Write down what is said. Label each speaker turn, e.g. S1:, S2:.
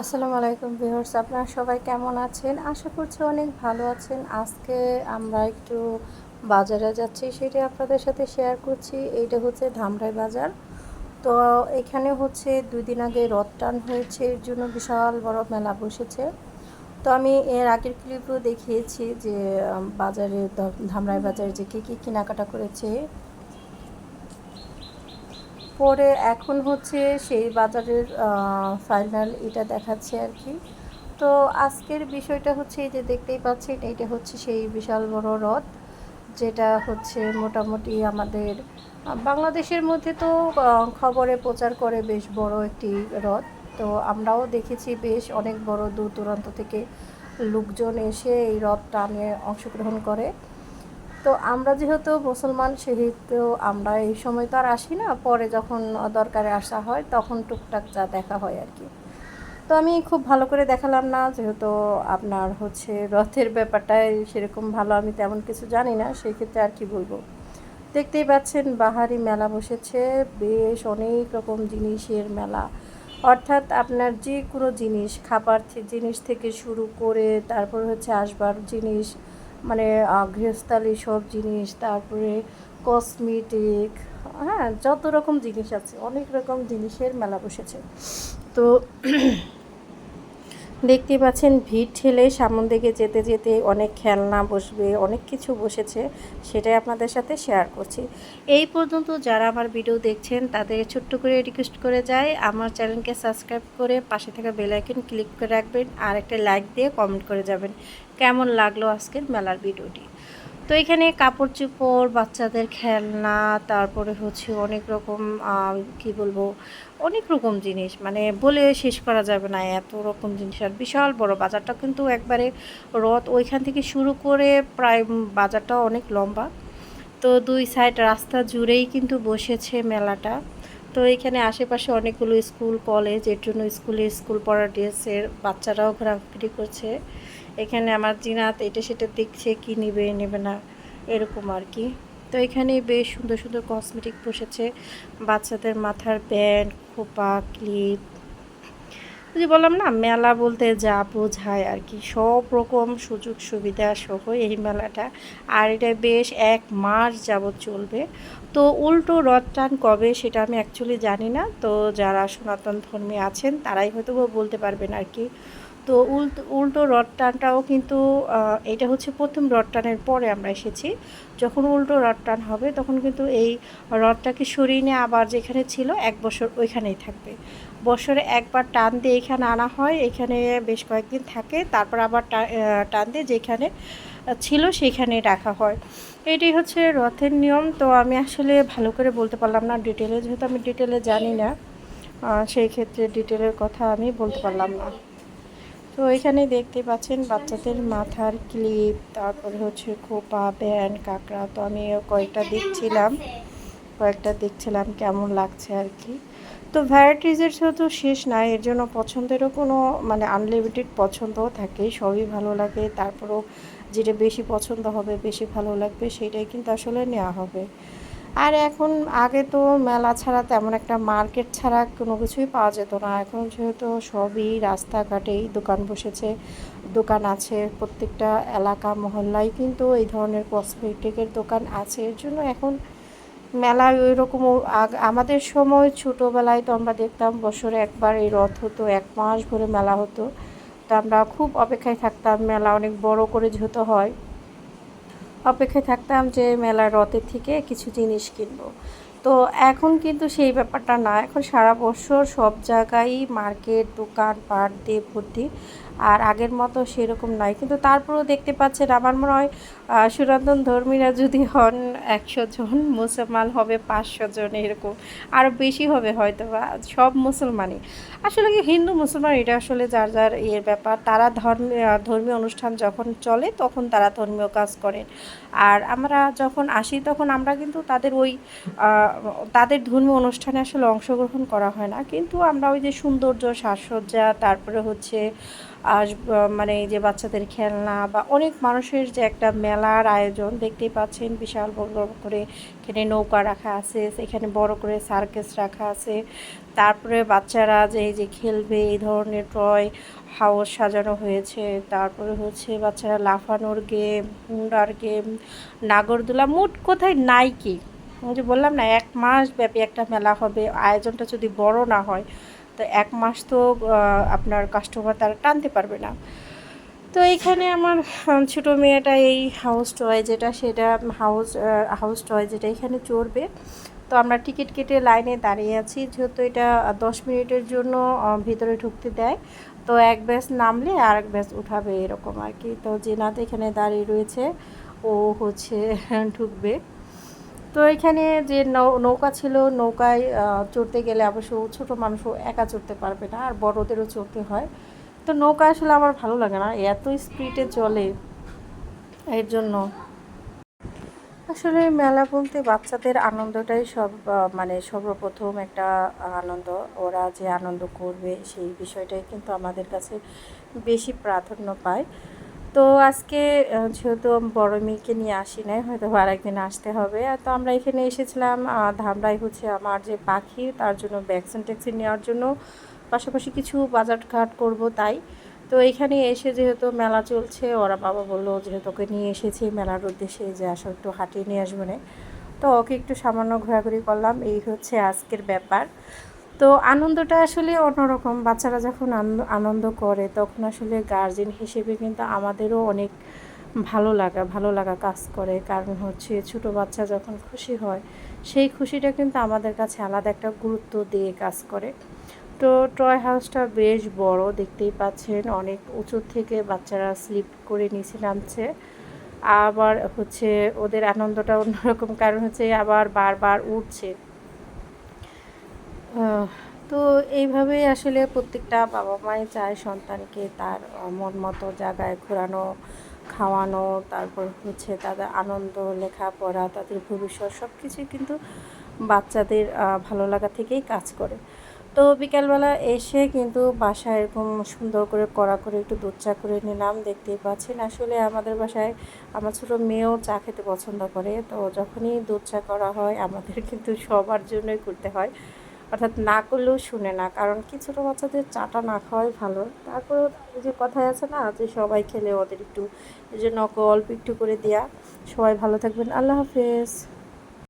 S1: আসসালামু আলাইকুম ভিউয়ার্স, আপনারা সবাই কেমন আছেন? আশা করছি অনেক ভালো আছেন। আজকে আমরা একটু বাজারে যাচ্ছি, সেটি আপনাদের সাথে শেয়ার করছি। এইটা হচ্ছে ধামরাই বাজার। তো এখানে হচ্ছে দুই দিন আগে রথ টান হয়েছে, এর জন্য বিশাল বড় মেলা বসেছে। তো আমি এর আগের ক্লিপও দেখিয়েছি যে বাজারে ধামরাই বাজারে যে কী কী কেনাকাটা করেছে। পরে এখন হচ্ছে সেই বাজারের ফাইনাল এটা দেখাচ্ছে আর কি। তো আজকের বিষয়টা হচ্ছে এই যে দেখতেই পাচ্ছেন, এইটা হচ্ছে সেই বিশাল বড় রথ, যেটা হচ্ছে মোটামুটি আমাদের বাংলাদেশের মধ্যে তো খবরে প্রচার করে বেশ বড় একটি রথ। তো আমরাও দেখেছি বেশ অনেক বড় দূর দূরান্ত থেকে লোকজন এসে এই রথ টানে অংশগ্রহণ করে। তো আমরা যেহেতু মুসলমান সেহেতু আমরা এই সময় তো আর আসি না। পরে যখন দরকারে আসা হয়, তখন টুকটাক যা দেখা হয় আর কি। তো আমি খুব ভালো করে দেখালাম না, যেহেতু আপনার হচ্ছে রথের ব্যাপারটায় সেরকম ভালো আমি তেমন কিছু জানি না সেই ক্ষেত্রে আর কি বলব। দেখতেই পাচ্ছেন, বাহারি মেলা বসেছে, বেশ অনেক রকম জিনিসের মেলা। অর্থাৎ আপনার যে কোনো জিনিস, খাবার জিনিস থেকে শুরু করে তারপর হচ্ছে আসবার জিনিস মানে গৃহস্থালি সব জিনিস, তারপরে কসমেটিক হ্যাঁ যত রকম জিনিস আছে, অনেক রকম জিনিসের মেলা বসেছে। তো দেখতে পাচ্ছেন, ভিড় ঠেলে সামন দিকে যেতে যেতে অনেক খেলনা বসবে, অনেক কিছু বসেছে, সেটাই আপনাদের সাথে শেয়ার করছি। এই পর্যন্ত যারা আমার ভিডিও দেখছেন, তাদের ছোট্ট করে রিকোয়েস্ট করে যায়। আমার চ্যানেলকে সাবস্ক্রাইব করে পাশে থাকা বেলাইকন ক্লিক করে রাখবেন, আর একটা লাইক দিয়ে কমেন্ট করে যাবেন। কেমন লাগল আজকের মেলার ভিডিওটি তো এখানে কাপড় চোপড় বাচ্চাদের খেলনা, তারপরে হচ্ছে অনেক রকম কি বলব, অনেক রকম জিনিস। মানে বলে শেষ করা যাবে না এত রকম জিনিস। আর বিশাল বড় বাজারটা কিন্তু একবারে রথ ওইখান থেকে শুরু করে প্রায় বাজারটা অনেক লম্বা। তো দুই সাইড রাস্তা জুড়েই কিন্তু বসেছে মেলাটা। তো এখানে আশেপাশে অনেকগুলো স্কুল, কলেজ, এর জন্য স্কুলে স্কুল পড়ার ড্রেসের বাচ্চারাও ঘোরাঘুরি করছে। এখানে আমার জিনাত এটা সেটা দেখছে, কি নিবে, নেবে না, এরকম আর কি। তো এখানে বেশ সুন্দর সুন্দর কসমেটিক বসেছে। বাচ্চাদের মাথার ব্যান্ড খোপা ক্লিপ যে বললাম না, মেলা বলতে যা বোঝায় আর কি। সব রকম সুযোগ সুবিধা সহ এই মেলাটা। আর এটা বেশ এক মাস যাবৎ চলবে। তো উল্টো রথ টান কবে সেটা আমি অ্যাকচুয়ালি জানি না। তো যারা সনাতন ধর্মী আছেন, তারাই হয়তো বলতে পারবেন আর কি। তো উল্টো উল্টো রথ টানটাও কিন্তু এটা হচ্ছে প্রথম রথ টানের পরে আমরা এসেছি। যখন উল্টো রথ টান হবে, তখন কিন্তু এই রথটাকে সরিয়ে নিয়ে আবার যেখানে ছিল, এক বছর ওইখানেই থাকবে। বছরে একবার টান দিয়ে এখানে আনা হয়, এখানে বেশ কয়েকদিন থাকে, তারপর আবার টান দিয়ে যেখানে ছিল সেখানে রাখা হয়। এটাই হচ্ছে রথের নিয়ম। তো আমি আসলে ভালো করে বলতে পারলাম না ডিটেলে, যেহেতু আমি ডিটেলে জানি না সেই ক্ষেত্রে ডিটেলের কথা আমি বলতে পারলাম না। তো এখানে দেখতে পাচ্ছেন বাচ্চাদের মাথার ক্লিপ, তারপরে হচ্ছে খোপা ব্যান্ড কাঁকড়া। তো আমি কয়েকটা দেখছিলাম কয়েকটা দেখছিলাম কেমন লাগছে আর কি। তো ভ্যারাইটিজের তো শেষ নাই এর জন্য পছন্দেরও কোনো মানে আনলিমিটেড পছন্দও থাকে, সবই ভালো লাগে। তারপরেও যেটা বেশি পছন্দ হবে, বেশি ভালো লাগবে, সেটাই কিন্তু আসলে নেওয়া হবে। আর এখন আগে তো মেলা ছাড়া তেমন একটা মার্কেট ছাড়া কোনো কিছুই পাওয়া যেত না। এখন যেহেতু সবই রাস্তাঘাটেই দোকান বসেছে, দোকান আছে, প্রত্যেকটা এলাকা, মহল্লায় কিন্তু এই ধরনের কসমেটিকের দোকান আছে। এর জন্য এখন মেলায় ওই রকম আমাদের সময় ছোটোবেলায় তো আমরা দেখতাম বছরে একবার এই রথ হতো, এক মাস ভরে মেলা হতো। তো আমরা খুব অপেক্ষায় থাকতাম, মেলা অনেক বড় করে যেহেতু হয়। অপেক্ষায় থাকতাম যে মেলার রথের থেকে কিছু জিনিস কিনবো। তো এখন কিন্তু সেই ব্যাপারটা না। এখন সারা বছর সব জায়গায় মার্কেট দোকান দিয়ে ভর্তি। আর আগের মতো সেরকম নয়। কিন্তু তারপরেও দেখতে পাচ্ছেন আমার মনে হয় সনাতন ধর্মীরা যদি হন একশো জন, মুসলমান হবে পাঁচশো জন এরকম। আরও বেশি হবে হয়তো বা সব মুসলমানই। আসলে কি হিন্দু, মুসলমান, এটা আসলে যার যার ইয়ের ব্যাপার। তারা ধর্ম ধর্মীয় অনুষ্ঠান যখন চলে, তখন তারা ধর্মীয় কাজ করেন। আর আমরা যখন আসি, তখন আমরা কিন্তু তাদের ওই তাদের ধর্মীয় অনুষ্ঠানে আসলে অংশগ্রহণ করা হয় না। কিন্তু আমরা ওই যে সৌন্দর্য, সাজসজ্জা, তারপরে হচ্ছে আস মানে যে বাচ্চাদের খেলনা বা অনেক মানুষের যে একটা মেলার আয়োজন দেখতেই পাচ্ছেন, বিশাল বড় করে এখানে নৌকা রাখা আছে, এখানে বড় করে সার্কেস রাখা আছে। তারপরে বাচ্চারা যে যে খেলবে, এই ধরনের টয় হাউস সাজানো হয়েছে। তারপরে হচ্ছে বাচ্চারা লাফানোর গেম হুন্ডার গেম নাগরদোলা, মোট কোথায় নাই কি যে বললাম না, এক মাস ব্যাপী একটা মেলা হবে। আয়োজনটা যদি বড় না হয় তো এক মাস তো আপনার কাস্টমার তারা টানতে পারবে না। তো এইখানে আমার ছোট মেয়েটা এই হাউস টয় যেটা, সেটা হাউস হাউস টয় যেটা এখানে চড়বে। তো আমরা টিকিট কেটে লাইনে দাঁড়িয়ে আছি, যেহেতু এটা দশ মিনিটের জন্য ভিতরে ঢুকতে দেয়। তো এক ব্যাচ নামলে আর এক ব্যাচ উঠাবে এরকম আর কি। তো জেনাত এখানে দাঁড়িয়ে রয়েছে, ও হচ্ছে ঢুকবে। তো এখানে যে নৌকা ছিল, নৌকায় চড়তে গেলে অবশ্য ছোট মানুষও একা চড়তে পারবে না, আর বড়দেরও চড়তে হয়। তো নৌকা আসলে আমার ভালো লাগে না, এত স্পিডে চলে এর জন্য। আসলে মেলা বলতে বাচ্চাদের আনন্দটাই সব মানে সর্বপ্রথম একটা আনন্দ। ওরা যে আনন্দ করবে সেই বিষয়টাই কিন্তু আমাদের কাছে বেশি প্রাধান্য পায়। তো আজকে যেহেতু বড় মেয়েকে নিয়ে আসি নাই, হয়তো আর একদিন আসতে হবে। আর তো আমরা এখানে এসেছিলাম ধামরাই হচ্ছে আমার যে পাখি, তার জন্য ভ্যাকসিন ট্যাক্সিন নেওয়ার জন্য। পাশাপাশি কিছু বাজার ঘাট করব তাই। তো এখানে এসে যেহেতু মেলা চলছে, ওরা বাবা বলল যেহেতু ওকে নিয়ে এসেছি, মেলার উদ্দেশ্যে যে আসো একটু হাঁটিয়ে নিয়ে আসব না। তো ওকে একটু সামান্য ঘোরাঘুরি করলাম। এই হচ্ছে আজকের ব্যাপার। তো আনন্দটা আসলে অন্যরকম। বাচ্চারা যখন আনন্দ- করে, তখন আসলে গার্জেন হিসেবে কিন্তু আমাদেরও অনেক ভালো লাগা ভালো লাগা কাজ করে। কারণ হচ্ছে ছোট বাচ্চা যখন খুশি হয়, সেই খুশিটা কিন্তু আমাদের কাছে আলাদা একটা গুরুত্ব দিয়ে কাজ করে। তো টয় হাউসটা বেশ বড়, দেখতেই পাচ্ছেন অনেক উঁচু থেকে বাচ্চারা স্লিপ করে নিচে নামছে। আবার হচ্ছে ওদের আনন্দটা অন্যরকম, কারণ হচ্ছে আবার বারবার উঠছে। তো এইভাবেই আসলে প্রত্যেকটা বাবা মাই চায় সন্তানকে তার মন মতো জায়গায় ঘোরানো, খাওয়ানো, তারপর হচ্ছে তাদের আনন্দ, লেখাপড়া, তাদের ভবিষ্যৎ সব কিছুই কিন্তু বাচ্চাদের ভালো লাগা থেকেই কাজ করে। তো বিকালবেলা এসে কিন্তু বাসায় এরকম সুন্দর করে কড়া করে একটু দুধ চা করে নিলাম, দেখতেই পাচ্ছেন আসলে আমাদের বাসায় আমার ছোটো মেয়েও চা খেতে পছন্দ করে। তো যখনই দুধ চা করা হয় আমাদের কিন্তু সবার জন্যই করতে হয়। অর্থাৎ না করলেও শুনে না। কারণ কি ছোটো বাচ্চাদের চাটা না খাওয়াই ভালো। তারপর ওই যে কথায় আছে না, যে সবাই খেলে ওদের একটু, এই জন্য অল্প একটু করে দেয়া। সবাই ভালো থাকবেন। আল্লাহ হাফেজ।